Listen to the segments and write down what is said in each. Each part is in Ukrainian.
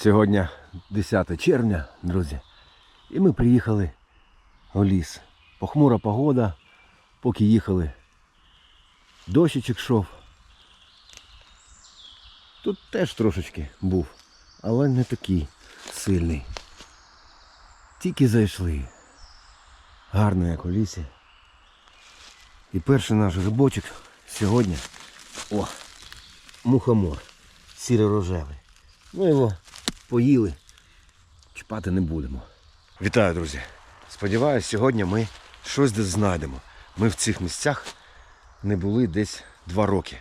Сьогодні 10 червня, друзі. І ми приїхали у ліс. Похмура погода, поки їхали. Дощичок йшов. Тут теж трошечки був, але не такий сильний. Тільки зайшли. Гарно як у лісі. І перший наш грибочок сьогодні. О, мухомор. Сіро-рожевий. Ну його поїли. Чіпати не будемо. Вітаю, друзі. Сподіваюсь, сьогодні ми щось десь знайдемо. Ми в цих місцях не були десь два роки.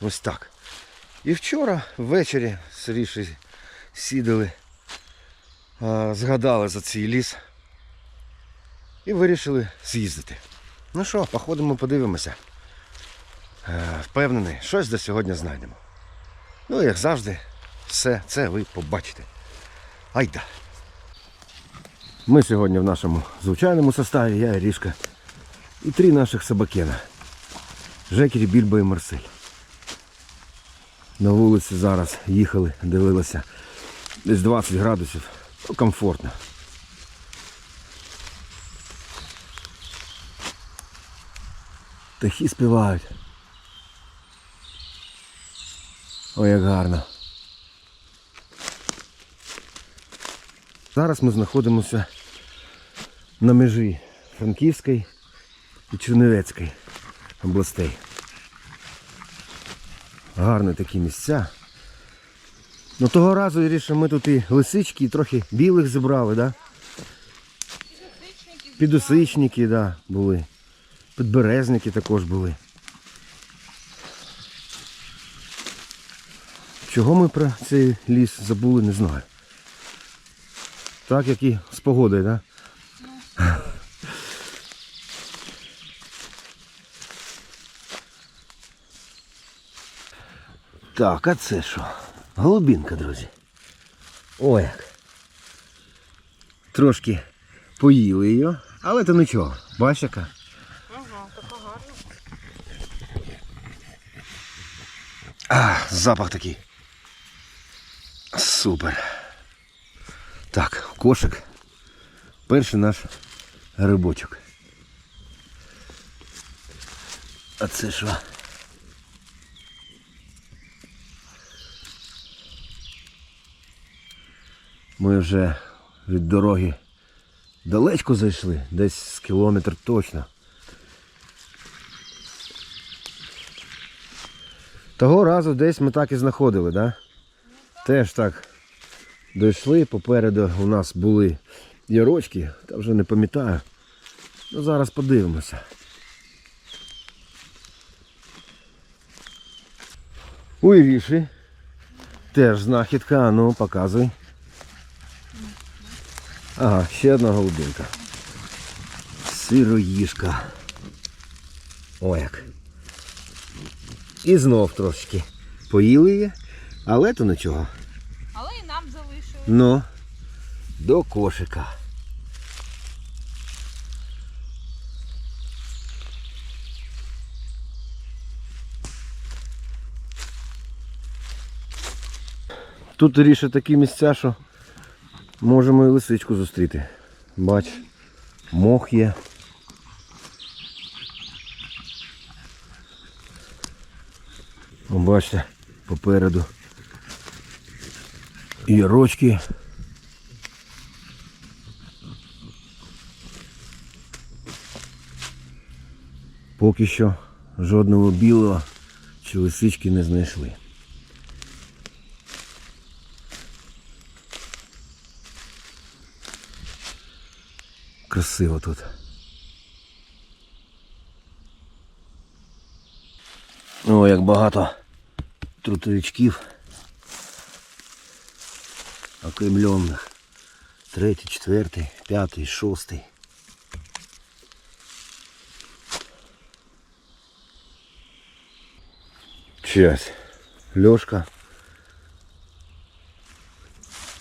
Ось так. І вчора ввечері сиріше сідали, згадали за цей ліс і вирішили з'їздити. Ну що, походимо, подивимося. Е, Впевнений, щось до сьогодні знайдемо. Ну, як завжди, все це ви побачите. Айда. Ми сьогодні в нашому звичайному составі, я і Рішка. І три наших собакена. Жекері, Більбо і Марсель. На вулиці зараз їхали, дивилися. Десь 20 градусів. Ну, комфортно. Птахи співають. Ой, як гарно. Зараз ми знаходимося на межі Франківської і Чернівецької областей. Гарні такі місця. Ну того разу Іріша, ми тут і лисички, і трохи білих зібрали, да? Підосичники, да, були. Підберезники також були. Чого ми про цей ліс забули, не знаю. Так як і з погодою, так? Да? Так, а це що? Голубінка, друзі. Ой як. Трошки поїли її, але то нічого. Бачиш яка? Ага, така гарна. А, запах такий. Супер. Так, кошик. Перший наш грибочок. А це що? Ми вже від дороги далечко зайшли, десь з кілометр точно. Того разу десь ми так і знаходили, да? Теж так дійшли, попереду у нас були ярочки, та вже не пам'ятаю. Ну зараз подивимося. У Іріші теж знахідка, ну показуй. Ага, ще одна голубинка. Сироїжка. О як. І знов трошки поїли її, але то нічого. Але і нам залишили. Ну, до кошика. Тут ріше такі місця, що можемо і лисичку зустріти. Бач, мох є. О, Бачите, попереду Ярочки. Поки що жодного білого чи лисички не знайшли. Красиво тут. О, як багато трутовичків окремленных. Третий, четвертый, пятый, шестый. Часть. Лешка.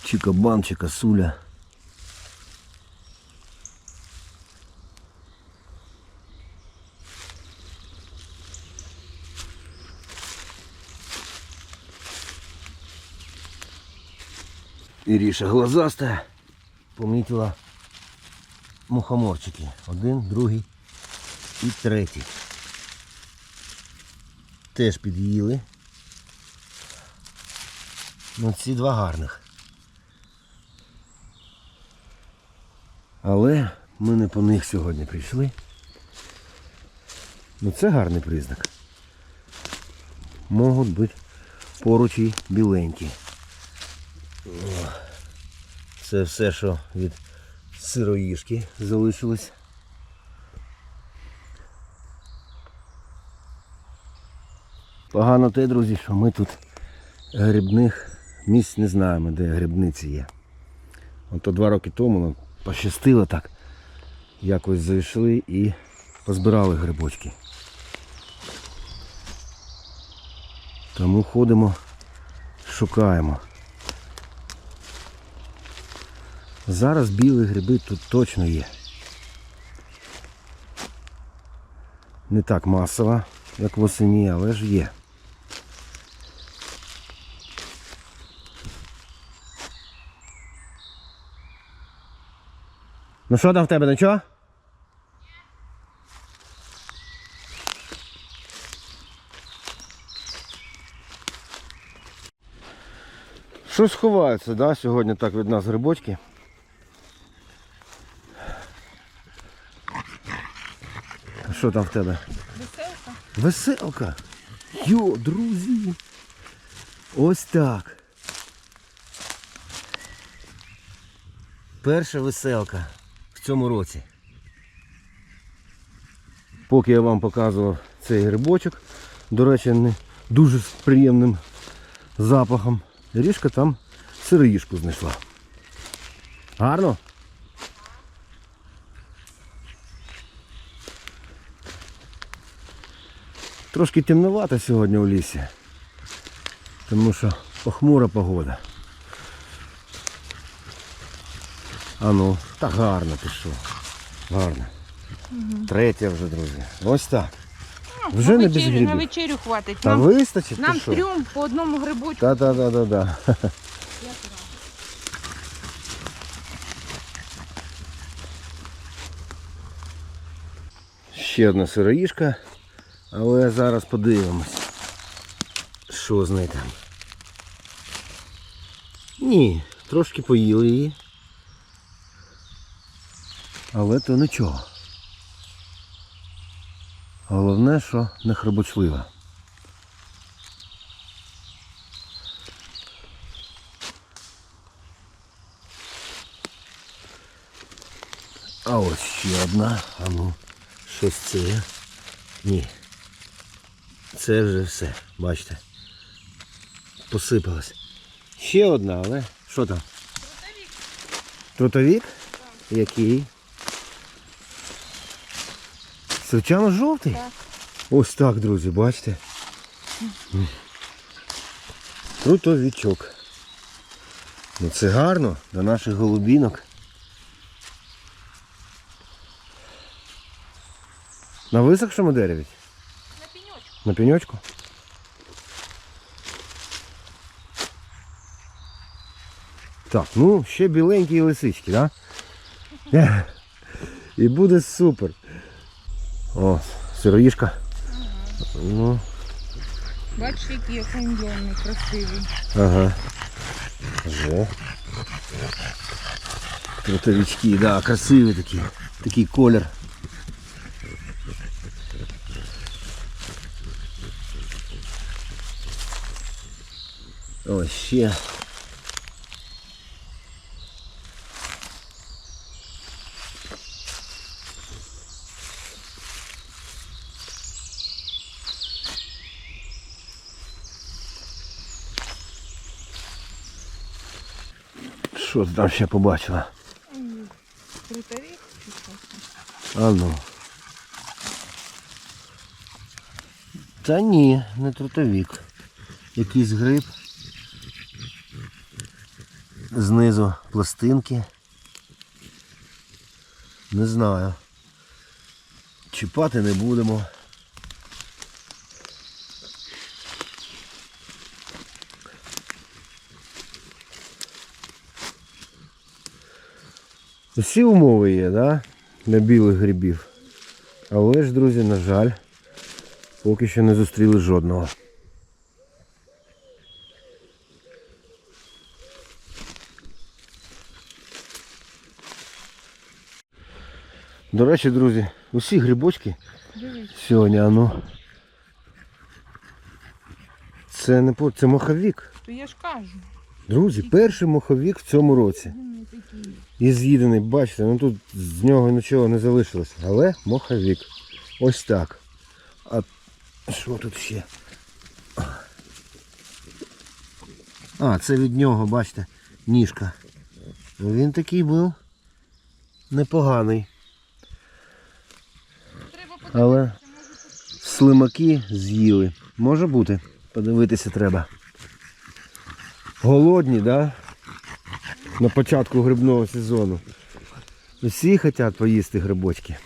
Чика банчика суля. Іріша глазаста помітила мухоморчики. Один, другий і третій. Теж під'їли. Ну ці два гарних. Але ми не по них сьогодні прийшли. Ну це гарний признак. Можуть бути поруч і біленькі. Це все, що від сироїшки залишилось. Погано те, друзі, що ми тут грибних місць не знаємо, де грибниці є. Ото два роки тому нам пощастило так. Якось зайшли і позбирали грибочки. Тому ходимо, шукаємо. Зараз білі гриби тут точно є. Не так масово, як восені, але ж є. Ну що там в тебе, нічого? Щось ховається, да? сьогодні так від нас грибочки. Що там в тебе? Веселка. Веселка. Йо, друзі. Ось так. Перша веселка в цьому році. Поки я вам показував цей грибочок, до речі, не дуже з приємним запахом. Ріжка там сироїшку знайшла. Гарно? Трошки темновато сьогодні у лісі, тому що похмура погода. А ну, та гарно пішов. Гарно. Третя вже, друзі. Ось так. Вже на не без вечерю, на вечерю хватить. Та нам вистачить нам що? трьом по одному грибочку. Та-та-та-та-та. Ще одна сироїшка, але зараз подивимось, що з нею там. Ні, трошки поїли її. Але то нічого. Головне, що не хребочлива. А ось ще одна. А ну, щось це. Ні. Це вже все. Бачите. Посипалось. Ще одна, але що там? Трутовік? Трутовік? Який? Звичайно жовтий? Так. Ось так, друзі, бачите? Трутовічок. Ну це гарно до наших голубінок. На висохшому дереві? На пеньочку? Так, ну ще біленькі лисички. Да? І буде супер. О, сироїшка. Ну, Бачиш, який оканьйонний, красивий. ага. Вже. Трутовички, да, красиві такі. Такий колір. Ось ще. Що ти там ще побачила? Крутовік. А ну. Та ні, не трутовік. Якийсь гриб. Знизу пластинки. Не знаю. Чіпати не будемо. Всі умови є, да? Для білих грибів. Але ж, друзі, на жаль, поки що не зустріли жодного. До речі, друзі, усі грибочки сьогодні, ану. Це не по- це моховік. То я ж кажу. Друзі, перший моховік в цьому році. І з'їдений, бачите, ну тут з нього нічого не залишилось. Але моховік. Ось так. А що тут ще? А, це від нього, бачите, ніжка. Ну, Він такий був непоганий. Але слимаки з'їли. Може бути. Подивитися треба. Голодні, да? На початку грибного сезону. Всі хочуть поїсти грибочки.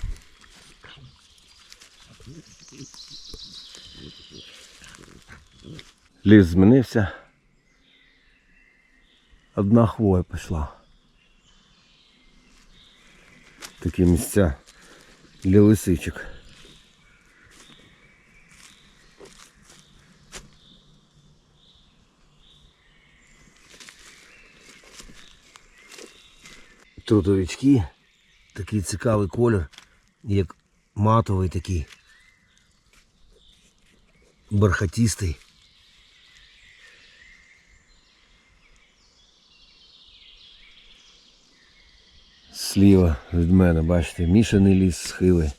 Ліс змінився. Одна хвоя пішла. Такі місця для лисичок. Трудовички. Такий цікавий колір, як матовий такий. Бархатістий. Сліва від мене, бачите, мішаний ліс схили.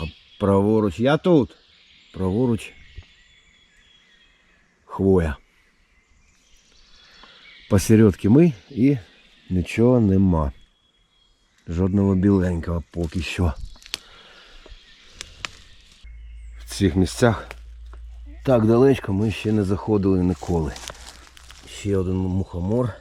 А праворуч, я тут. Праворуч хвоя. Посередки ми і нічого нема. Жодного біленького поки що. В цих місцях так далечко ми ще не заходили ніколи. Ще один мухомор.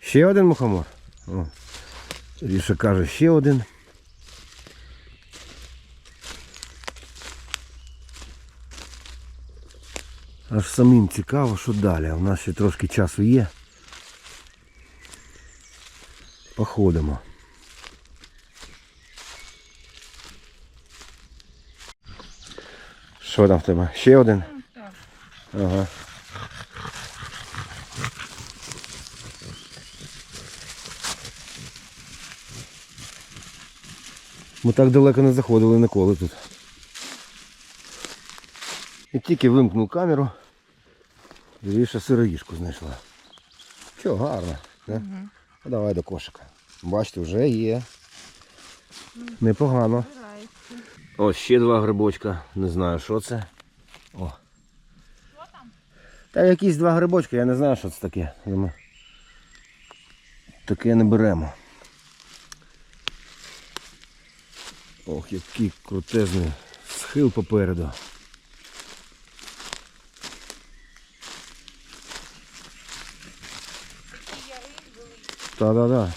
Ще один мухомор. О. Ріша каже, ще один. Аж самим цікаво, що далі. У нас ще трошки часу є. Походимо. Що там в тебе? Ще один? Ага. Ми так далеко не заходили ніколи тут. І тільки вимкнув камеру, Віша сироїшку знайшла. Що, гарно. Не? Угу. А давай до кошика. Бачите, вже є. Непогано. Ось ще два грибочка. Не знаю, що це. О. Що там? Та якісь два грибочки, я не знаю, що це таке. Ми таке не беремо. Ох, який крутезний схил попереду. Та-да-да.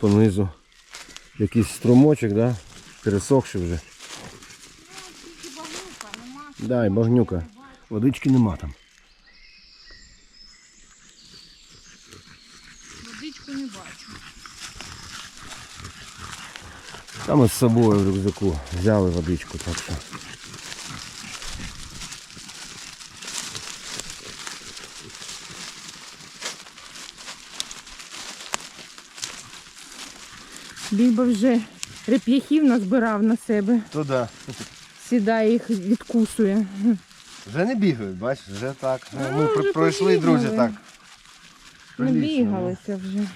Понизу якийсь струмочок, да? Пересохший вже. Да, і багнюка. Водички нема там. Водичку не бачу. Там ми з собою в рюкзаку взяли водичку, так що. Біба вже реп'яхів назбирав на себе. То да. Сідає їх відкусує. Вже не бігають, бачиш, вже так. А, Ми вже пройшли, друзі, так. Не Прилично, бігалися вже.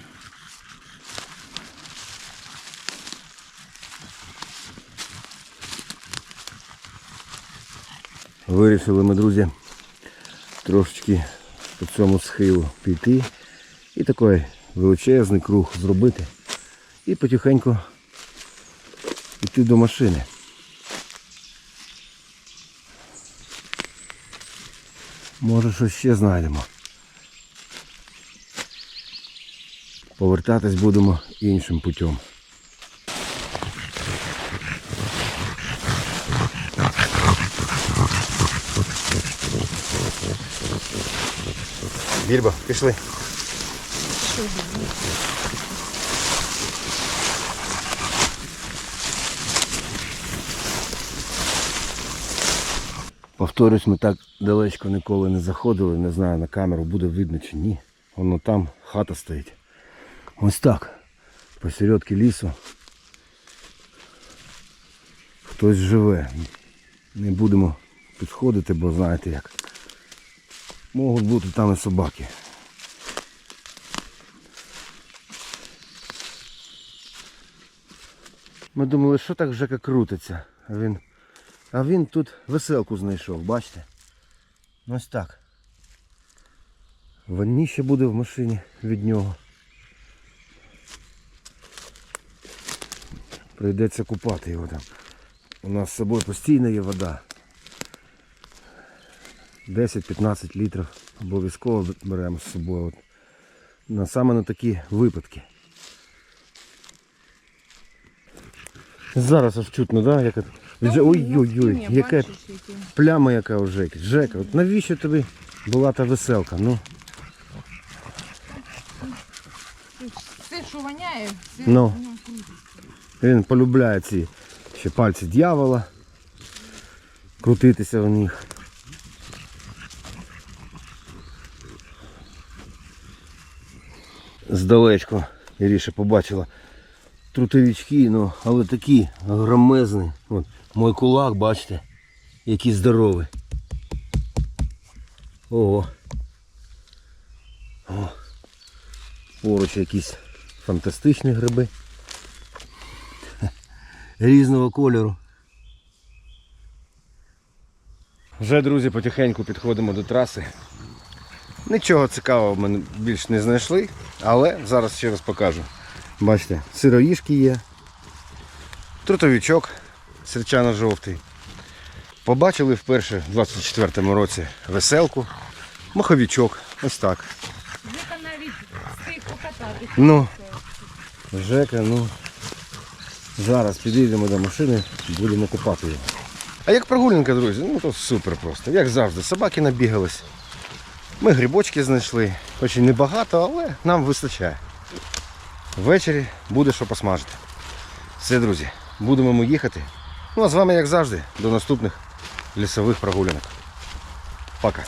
Вирішили ми, друзі, трошечки по цьому схилу піти і такий величезний круг зробити. І потихеньку йти до машини. Може щось ще знайдемо. Повертатись будемо іншим путем. Більбо, пішли. Повторюсь, ми так далечко ніколи не заходили, не знаю на камеру буде видно чи ні. Воно там хата стоїть. Ось так. Посередки лісу. Хтось живе. Не будемо підходити, бо знаєте як. Можуть бути там і собаки. Ми думали, що так Жека крутиться. А він, а він тут веселку знайшов, бачите? Ось так. Ванніще буде в машині від нього. Прийдеться купати його там. У нас з собою постійно є вода. 10-15 літрів обов'язково беремо з собою. От, на, саме на такі випадки. Зараз аж чутно, да? От- Ой-ой-ой, яка пляма яка у Жеки. Жека, от навіщо тобі була та веселка? Ну, Все, що воняє, все Ну. він полюбляє ці ще пальці дьявола. Крутитися в них. Здалечко Іріша побачила трутовички, ну, але такі громезні. От, мой кулак, бачите, який здоровий. Ого. О. Поруч якісь фантастичні гриби. Різного кольору. Вже, друзі, потихеньку підходимо до траси. Нічого цікавого ми більш не знайшли, але зараз ще раз покажу. Бачите, сироїшки є, трутовичок серчано-жовтий. Побачили вперше в 24-му році веселку, маховичок, ось так. Жека навіть встиг покататися. Ну, Жека, ну зараз підійдемо до машини, будемо купати його. А як прогулянка, друзі, ну то супер просто. Як завжди, собаки набігались. Ми грибочки знайшли. Хоч і небагато, але нам вистачає. Ввечері буде що посмажити. Все, друзі, будемо ми їхати. Ну а з вами, як завжди, до наступних лісових прогулянок. Пока.